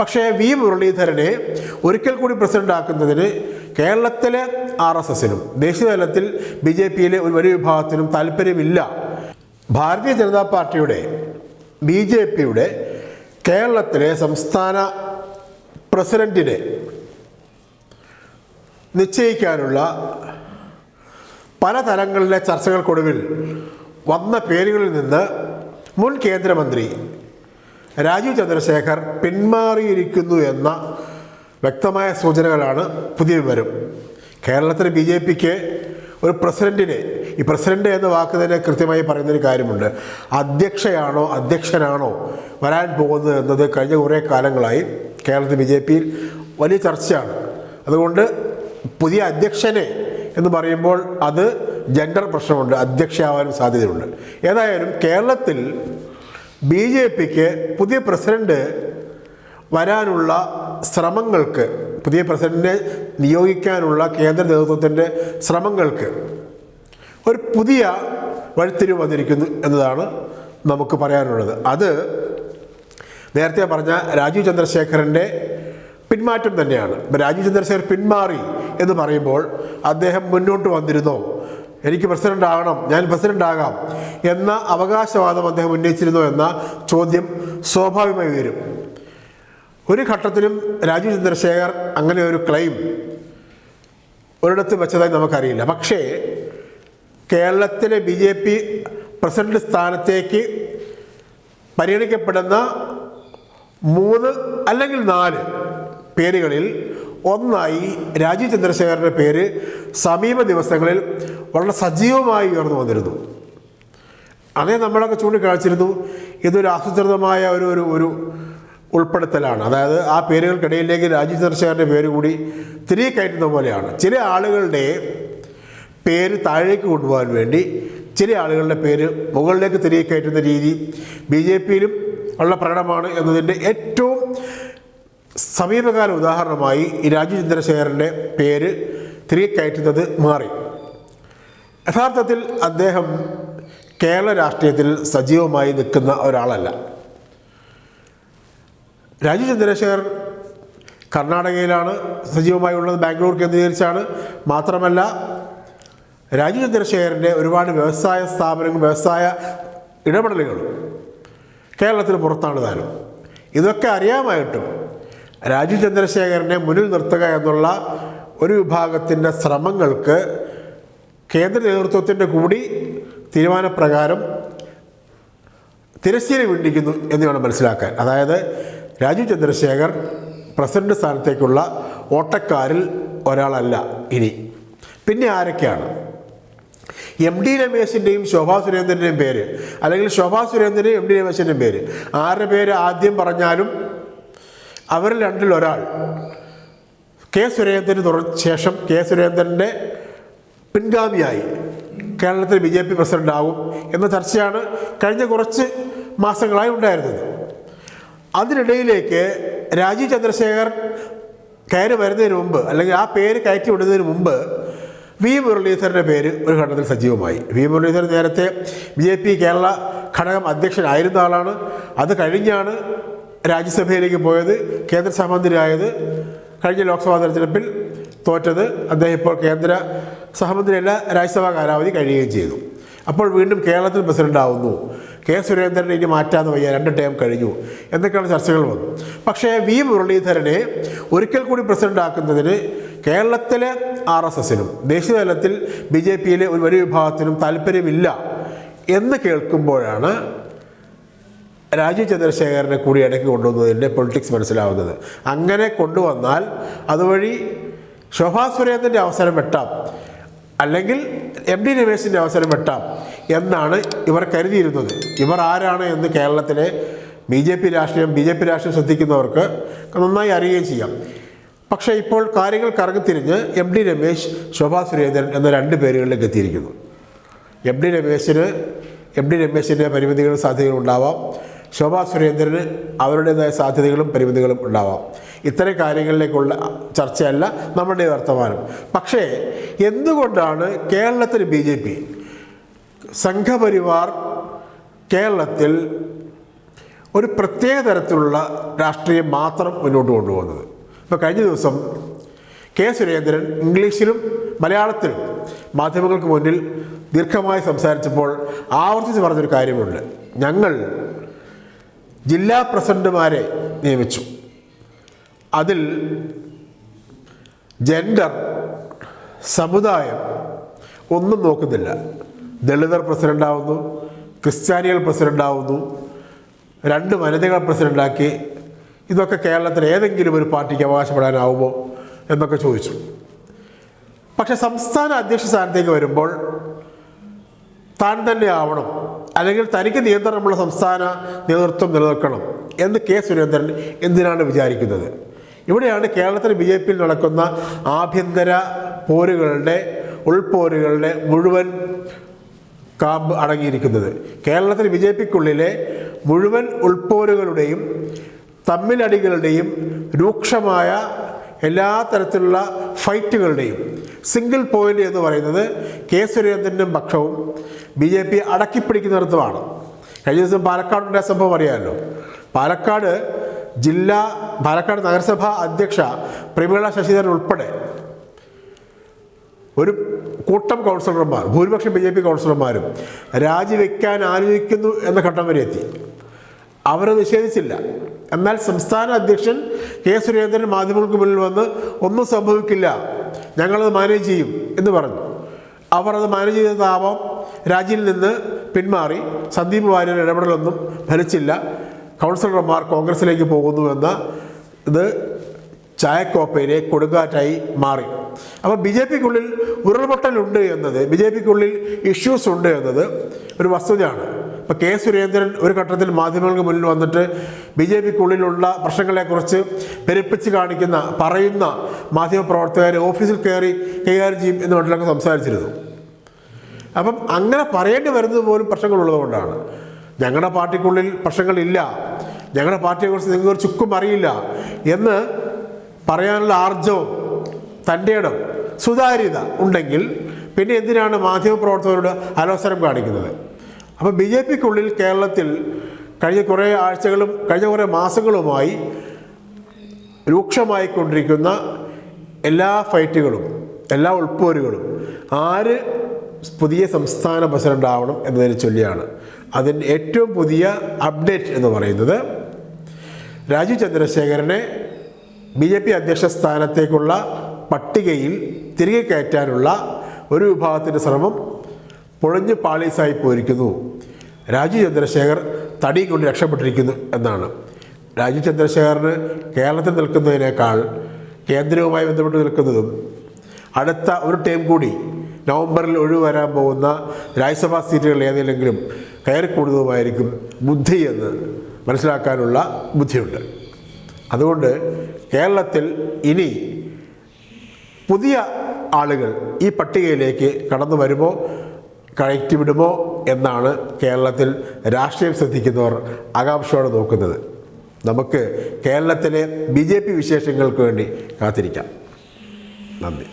പക്ഷേ വി മുരളീധരനെ ഒരിക്കൽ കൂടി പ്രസിഡന്റ് ആക്കുന്നതിന് കേരളത്തിലെ ആർ എസ് എസിനും ദേശീയ തലത്തിൽ ബി ജെ പിയിലെ ഒരു വലിയ വിഭാഗത്തിനും താല്പര്യമില്ല. ഭാരതീയ ജനതാ പാർട്ടിയുടെ ബി ജെ പിയുടെ കേരളത്തിലെ സംസ്ഥാന പ്രസിഡന്റിനെ നിശ്ചയിക്കാനുള്ള പല തലങ്ങളിലെ ചർച്ചകൾക്കൊടുവിൽ വന്ന പേരുകളിൽ നിന്ന് മുൻ കേന്ദ്രമന്ത്രി രാജീവ് ചന്ദ്രശേഖർ പിന്മാറിയിരിക്കുന്നു എന്ന വ്യക്തമായ സൂചനകളാണ് പുതിയ വിവരം. കേരളത്തിലെ ബി ജെ പിക്ക് ഒരു പ്രസിഡന്റിനെ ഈ പ്രസിഡന്റ് എന്ന വാക്ക് തന്നെ കൃത്യമായി പറയുന്നൊരു കാര്യമുണ്ട്. അധ്യക്ഷയാണോ അധ്യക്ഷനാണോ വരാൻ പോകുന്നത് എന്നത് കഴിഞ്ഞ കുറേ കാലങ്ങളായി കേരളത്തിൽ ബി ജെ പിയിൽ വലിയ ചർച്ചയാണ്. അതുകൊണ്ട് പുതിയ അധ്യക്ഷനെ എന്ന് പറയുമ്പോൾ അത് ജെൻഡർ പ്രശ്നമുണ്ട് അധ്യക്ഷയാവാനും സാധ്യതയുണ്ട്. ഏതായാലും കേരളത്തിൽ ബി ജെ പിക്ക് പുതിയ പ്രസിഡന്റ് വരാനുള്ള ശ്രമങ്ങൾക്ക് പുതിയ പ്രസിഡന്റിനെ നിയോഗിക്കാനുള്ള കേന്ദ്ര നേതൃത്വത്തിന്റെ ശ്രമങ്ങൾക്ക് ഒരു പുതിയ വഴിത്തിരിവ് വന്നിരിക്കുന്നു എന്നതാണ് നമുക്ക് പറയാനുള്ളത്. അത് നേരത്തെ പറഞ്ഞ രാജീവ് ചന്ദ്രശേഖരന്റെ പിന്മാറ്റം തന്നെയാണ്. രാജീവ് ചന്ദ്രശേഖർ പിന്മാറി എന്ന് പറയുമ്പോൾ അദ്ദേഹം മുന്നോട്ട് വന്നിരുന്നോ? എനിക്ക് പ്രസിഡന്റ് ആകണം ഞാൻ പ്രസിഡന്റ് ആകാം എന്ന അവകാശവാദം അദ്ദേഹം ഉന്നയിച്ചിരുന്നു എന്ന ചോദ്യം സ്വാഭാവികമായി വരും ഒരു ഘട്ടത്തിലും രാജീവ് ചന്ദ്രശേഖർ അങ്ങനെ ഒരു ക്ലെയിം ഒരിടത്ത് വെച്ചതായി നമുക്കറിയില്ല. പക്ഷേ കേരളത്തിലെ ബി ജെ പി പ്രസിഡന്റ് സ്ഥാനത്തേക്ക് പരിഗണിക്കപ്പെടുന്ന മൂന്ന് അല്ലെങ്കിൽ നാല് പേരുകളിൽ ഒന്നായി രാജീവ് ചന്ദ്രശേഖരന്റെ പേര് സമീപ ദിവസങ്ങളിൽ വളരെ സജീവമായി ഉയർന്നു വന്നിരുന്നു. അതേ നമ്മളൊക്കെ ചൂണ്ടിക്കാണിച്ചിരുന്നു ഇതൊരു ആസൂത്രിതമായ ഒരു ഒരു ഒരു ഉൾപ്പെടുത്തലാണ്. അതായത് ആ പേരുകൾക്കിടയിലേക്ക് രാജീവ് ചന്ദ്രശേഖരന്റെ പേര് കൂടി തിരികെ കയറ്റുന്ന പോലെയാണ്. ചില ആളുകളുടെ പേര് താഴേക്ക് കൊണ്ടുപോകാൻ വേണ്ടി ചില ആളുകളുടെ പേര് മുകളിലേക്ക് തിരികെ കയറ്റുന്ന രീതി ബി ജെ പിയിലും ഉള്ള പ്രകടമാണ് എന്നതിന്റെ ഏറ്റവും സമീപകാല ഉദാഹരണമായി ഈ രാജീവ് ചന്ദ്രശേഖരന്റെ പേര് തിരികെ കയറ്റുന്നത് മാറി. യഥാർത്ഥത്തിൽ അദ്ദേഹം കേരള രാഷ്ട്രീയത്തിൽ സജീവമായി നിൽക്കുന്ന ഒരാളല്ല. രാജീവ് ചന്ദ്രശേഖർ കർണാടകയിലാണ് സജീവമായി ഉള്ളത് ബാംഗ്ലൂർ കേന്ദ്രീകരിച്ചാണ്. മാത്രമല്ല രാജീവ് ചന്ദ്രശേഖരന്റെ ഒരുപാട് വ്യവസായ സ്ഥാപനങ്ങൾ വ്യവസായ ഇടപെടലുകൾ കേരളത്തിന് പുറത്താണ് താനും. ഇതൊക്കെ അറിയാമായിട്ടും രാജീവ് ചന്ദ്രശേഖരനെ മുന്നിൽ നിർത്തുക എന്നുള്ള ഒരു വിഭാഗത്തിന്റെ ശ്രമങ്ങൾക്ക് കേന്ദ്ര നേതൃത്വത്തിന്റെ കൂടി തീരുമാനപ്രകാരം തിരശ്ശീല വിണ്ടിക്കുന്നു എന്ന് വേണം മനസ്സിലാക്കാൻ. അതായത് രാജീവ് ചന്ദ്രശേഖർ പ്രസിഡന്റ് സ്ഥാനത്തേക്കുള്ള ഓട്ടക്കാരിൽ ഒരാളല്ല ഇനി. പിന്നെ ആരൊക്കെയാണ്? എം ഡി രമേശിന്റെയും ശോഭാ സുരേന്ദ്രന്റെയും പേര്. അല്ലെങ്കിൽ ശോഭാ സുരേന്ദ്രന്റെയും എം ഡി രമേശിന്റെയും പേര്. ആരുടെ പേര് ആദ്യം പറഞ്ഞാലും അവരിൽ രണ്ടിൽ ഒരാൾ കെ സുരേന്ദ്രന് തുടർ ശേഷം കെ സുരേന്ദ്രന്റെ പിൻഗാമിയായി. കേരളത്തിൽ ബി ജെ പി പ്രസിഡന്റ് ആവും എന്ന ചർച്ചയാണ് കഴിഞ്ഞ കുറച്ച് മാസങ്ങളായി ഉണ്ടായിരുന്നത്. അതിനിടയിലേക്ക് രാജീവ് ചന്ദ്രശേഖർ കയറി വരുന്നതിന് മുമ്പ് അല്ലെങ്കിൽ ആ പേര് കയറ്റി വിടുന്നതിന് മുമ്പ് വി മുരളീധരന്റെ പേര് ഒരു ഘട്ടത്തിൽ സജീവമായി. വി മുരളീധരൻ നേരത്തെ ബി ജെ പി കേരള ഘടകം അധ്യക്ഷനായിരുന്ന ആളാണ്. അത് കഴിഞ്ഞാണ് രാജ്യസഭയിലേക്ക് പോയത് കേന്ദ്ര കഴിഞ്ഞ ലോക്സഭാ തെരഞ്ഞെടുപ്പിൽ തോറ്റത്. അദ്ദേഹം ഇപ്പോൾ കേന്ദ്ര സഹമന്ത്രിയല്ല രാജ്യസഭാ കാലാവധി കഴിയുകയും ചെയ്തു. അപ്പോൾ വീണ്ടും കേരളത്തിൽ പ്രസിഡന്റ് ആവുന്നു കെ സുരേന്ദ്രനെ ഇനി മാറ്റാതെ വയ്യ. രണ്ട് ടേം കഴിഞ്ഞു. എന്നൊക്കെയാണ് ചർച്ചകൾ വന്നു. പക്ഷേ വി മുരളീധരനെ ഒരിക്കൽ കൂടി പ്രസിഡന്റ് ആക്കുന്നതിന് കേരളത്തിലെ ആർ എസ് എസിനും ദേശീയതലത്തിൽ ബി ജെ പിയിലെ ഒരു വലിയ വിഭാഗത്തിനും താല്പര്യമില്ല എന്ന് കേൾക്കുമ്പോഴാണ് രാജീവ് ചന്ദ്രശേഖരനെ കൂടി ഇടയ്ക്ക് കൊണ്ടുവന്നതിന്റെ പൊളിറ്റിക്സ് മനസ്സിലാവുന്നത്. അങ്ങനെ കൊണ്ടുവന്നാൽ അതുവഴി ശോഭാ സുരേന്ദ്രന്റെ അവസരം വെട്ടാം. അല്ലെങ്കിൽ എം ഡി രമേശിന്റെ അവസരം വെട്ടാം എന്നാണ് ഇവർ കരുതിയിരുന്നത്. ഇവർ ആരാണ് എന്ന് കേരളത്തിലെ ബി ജെ പി രാഷ്ട്രീയം ബി ജെ പി രാഷ്ട്രീയം ശ്രദ്ധിക്കുന്നവർക്ക് നന്നായി അറിയുകയും ചെയ്യാം. പക്ഷേ ഇപ്പോൾ കാര്യങ്ങൾ കറങ്ങിത്തിരിഞ്ഞ് എം ഡി രമേശ് ശോഭാ സുരേന്ദ്രൻ എന്ന രണ്ട് പേരുകളിലേക്ക് എത്തിയിരിക്കുന്നു. എം ഡി രമേശിന് എം ഡി രമേശിന്റെ പരിമിതികളും സാധ്യതകളും ഉണ്ടാവാം. ശോഭാ സുരേന്ദ്രന് അവരുടേതായ സാധ്യതകളും പരിമിതികളും ഉണ്ടാവാം. ഇത്തരം കാര്യങ്ങളിലേക്കുള്ള ചർച്ചയല്ല നമ്മുടെ വർത്തമാനം. പക്ഷേ എന്തുകൊണ്ടാണ് കേരളത്തിൽ ബി ജെ പി സംഘപരിവാർ കേരളത്തിൽ ഒരു പ്രത്യേക തരത്തിലുള്ള രാഷ്ട്രീയം മാത്രം മുന്നോട്ട് കൊണ്ടുപോകുന്നത്? ഇപ്പോൾ കഴിഞ്ഞ ദിവസം കെ സുരേന്ദ്രൻ ഇംഗ്ലീഷിലും മലയാളത്തിലും മാധ്യമങ്ങൾക്ക് മുന്നിൽ ദീർഘമായി സംസാരിച്ചപ്പോൾ ആവർത്തിച്ച് പറഞ്ഞൊരു കാര്യമുണ്ട്. ഞങ്ങൾ ജില്ലാ പ്രസിഡന്റുമാരെ നിയമിച്ചു. അതിൽ ജെൻഡർ സമുദായം ഒന്നും നോക്കുന്നില്ല. ദളിതർ പ്രസിഡന്റാവുന്നു ക്രിസ്ത്യാനികൾ പ്രസിഡന്റാവുന്നു രണ്ട് വനിതകൾ പ്രസിഡന്റാക്കി ഇതൊക്കെ കേരളത്തിൽ ഏതെങ്കിലും ഒരു പാർട്ടിക്ക് അവകാശപ്പെടാനാവുമോ എന്നൊക്കെ ചോദിച്ചു. പക്ഷെ സംസ്ഥാന അധ്യക്ഷ സ്ഥാനത്തേക്ക് വരുമ്പോൾ താൻ തന്നെ ആവണം. അല്ലെങ്കിൽ തനിക്ക് നിയന്ത്രണമുള്ള സംസ്ഥാന നേതൃത്വം നിലനിൽക്കണം എന്ന് കെ സുരേന്ദ്രൻ എന്തിനാണ് വിചാരിക്കുന്നത്? ഇവിടെയാണ് കേരളത്തിൽ ബി ജെ പിയിൽ നടക്കുന്ന ആഭ്യന്തര പോരുകളുടെ ഉൾപോരുകളുടെ മുഴുവൻ കാമ്പ് അടങ്ങിയിരിക്കുന്നത്. കേരളത്തിൽ ബി ജെ പിക്കുള്ളിലെ മുഴുവൻ ഉൾപോരുകളുടെയും തമ്മിലടികളുടെയും രൂക്ഷമായ എല്ലാ തരത്തിലുള്ള ഫൈറ്റുകളുടെയും സിംഗിൾ പോയിന്റ് എന്ന് പറയുന്നത് കെ സുരേന്ദ്രന്റെ പക്ഷവും ബി ജെ പി അടക്കിപ്പിടിക്കുന്നിടത്തുമാണ്. കഴിഞ്ഞ ദിവസം പാലക്കാടുണ്ടായ സംഭവം അറിയാമല്ലോ. പാലക്കാട് ജില്ലാ പാലക്കാട് നഗരസഭാ അധ്യക്ഷ പ്രമീള ശശിധരൻ ഉൾപ്പെടെ ഒരു കൂട്ടം കൗൺസിലർമാർ ഭൂരിപക്ഷം ബി ജെ പി കൗൺസിലർമാരും രാജിവെക്കാൻ ആലോചിക്കുന്നു എന്ന ഘട്ടം വരെ എത്തി. അവർ നിഷേധിച്ചില്ല. എന്നാൽ സംസ്ഥാന അധ്യക്ഷൻ കെ സുരേന്ദ്രൻ മാധ്യമങ്ങൾക്ക് മുന്നിൽ വന്ന് ഒന്നും സംഭവിക്കില്ല. ഞങ്ങളത് മാനേജ് ചെയ്യും എന്ന് പറഞ്ഞു. അവർ അത് മാനേജ് ചെയ്തതാവാം. രാജിയിൽ നിന്ന് പിന്മാറി. സന്ദീപ് വാര്യർ ഇടപെടലൊന്നും ഫലിച്ചില്ല. കൗൺസിലർമാർ കോൺഗ്രസിലേക്ക് പോകുന്നു എന്ന ഇത് ചായക്കോപ്പയിലെ കൊടുങ്കാറ്റായി മാറി. അപ്പോൾ ബി ജെ പിക്കുള്ളിൽ ഉരുൾപൊട്ടലുണ്ട് എന്നത് ബി ജെ പിക്കുള്ളിൽ ഇഷ്യൂസ് ഉണ്ട് എന്നത് ഒരു വസ്തുതയാണ്. ഇപ്പോൾ കെ സുരേന്ദ്രൻ ഒരു ഘട്ടത്തിൽ മാധ്യമങ്ങൾക്ക് മുന്നിൽ വന്നിട്ട് ബി ജെ പിക്കുള്ളിലുള്ള പ്രശ്നങ്ങളെക്കുറിച്ച് പെരുപ്പിച്ച് കാണിക്കുന്ന പറയുന്ന മാധ്യമപ്രവർത്തകരെ ഓഫീസിൽ കയറി കൈകാര്യം ചെയ്യും എന്ന് മട്ടിലൊക്കെ സംസാരിച്ചിരുന്നു. അപ്പം അങ്ങനെ പറയേണ്ടി വരുന്നത് പോലും പ്രശ്നങ്ങളുള്ളതുകൊണ്ടാണ്. ഞങ്ങളുടെ പാർട്ടിക്കുള്ളിൽ പ്രശ്നങ്ങളില്ല. ഞങ്ങളുടെ പാർട്ടിയെക്കുറിച്ച് നിങ്ങൾക്ക് ഒരു ചുക്കും അറിയില്ല. എന്ന് പറയാനുള്ള ആർജവും തന്റെ ഇടം സുതാര്യത ഉണ്ടെങ്കിൽ പിന്നെ എന്തിനാണ് മാധ്യമപ്രവർത്തകരോട് അലോസരം കാണിക്കുന്നത്? അപ്പോൾ ബി ജെ പിക്കുള്ളിൽ കേരളത്തിൽ കഴിഞ്ഞ കുറേ ആഴ്ചകളും കഴിഞ്ഞ കുറേ മാസങ്ങളുമായി രൂക്ഷമായിക്കൊണ്ടിരിക്കുന്ന എല്ലാ ഫൈറ്റുകളും എല്ലാ ഉൾപ്പോരുകളും ആര് പുതിയ സംസ്ഥാന പ്രസിഡന്റ് ആവണം എന്നതിനെ ചൊല്ലിയാണ്. അതിന്റെ ഏറ്റവും പുതിയ അപ്ഡേറ്റ് എന്ന് പറയുന്നത് രാജീവ് ചന്ദ്രശേഖരനെ ബി ജെ പി അധ്യക്ഷ സ്ഥാനത്തേക്കുള്ള പട്ടികയിൽ തിരികെ കയറ്റാനുള്ള ഒരു വിഭാഗത്തിന്റെ ശ്രമം പൊളിഞ്ഞ് പാളീസായി പോയിരിക്കുന്നു. രാജീവ് ചന്ദ്രശേഖർ തടി കൊണ്ട് രക്ഷപ്പെട്ടിരിക്കുന്നു എന്നാണ്. രാജീവ് ചന്ദ്രശേഖറിന് കേരളത്തിൽ നിൽക്കുന്നതിനേക്കാൾ കേന്ദ്രവുമായി ബന്ധപ്പെട്ട് നിൽക്കുന്നതും അടുത്ത ഒരു ടൈം കൂടി നവംബറിൽ ഒഴിവ് വരാൻ പോകുന്ന രാജ്യസഭാ സീറ്റുകൾ ഏതെങ്കിലും കയറിക്കൂടുന്നതുമായിരിക്കും ബുദ്ധി എന്ന് മനസ്സിലാക്കാനുള്ള ബുദ്ധിയുണ്ട്. അതുകൊണ്ട് കേരളത്തിൽ ഇനി പുതിയ ആളുകൾ ഈ പട്ടികയിലേക്ക് കടന്നു വരുമോ കയറ്റിവിടുമോ എന്നാണ് കേരളത്തിൽ രാഷ്ട്രീയം ശ്രദ്ധിക്കുന്നവർ ആകാംക്ഷയോടെ നോക്കുന്നത്. നമുക്ക് കേരളത്തിലെ ബി ജെ പി വിശേഷങ്ങൾക്ക് വേണ്ടി കാത്തിരിക്കാം. നന്ദി.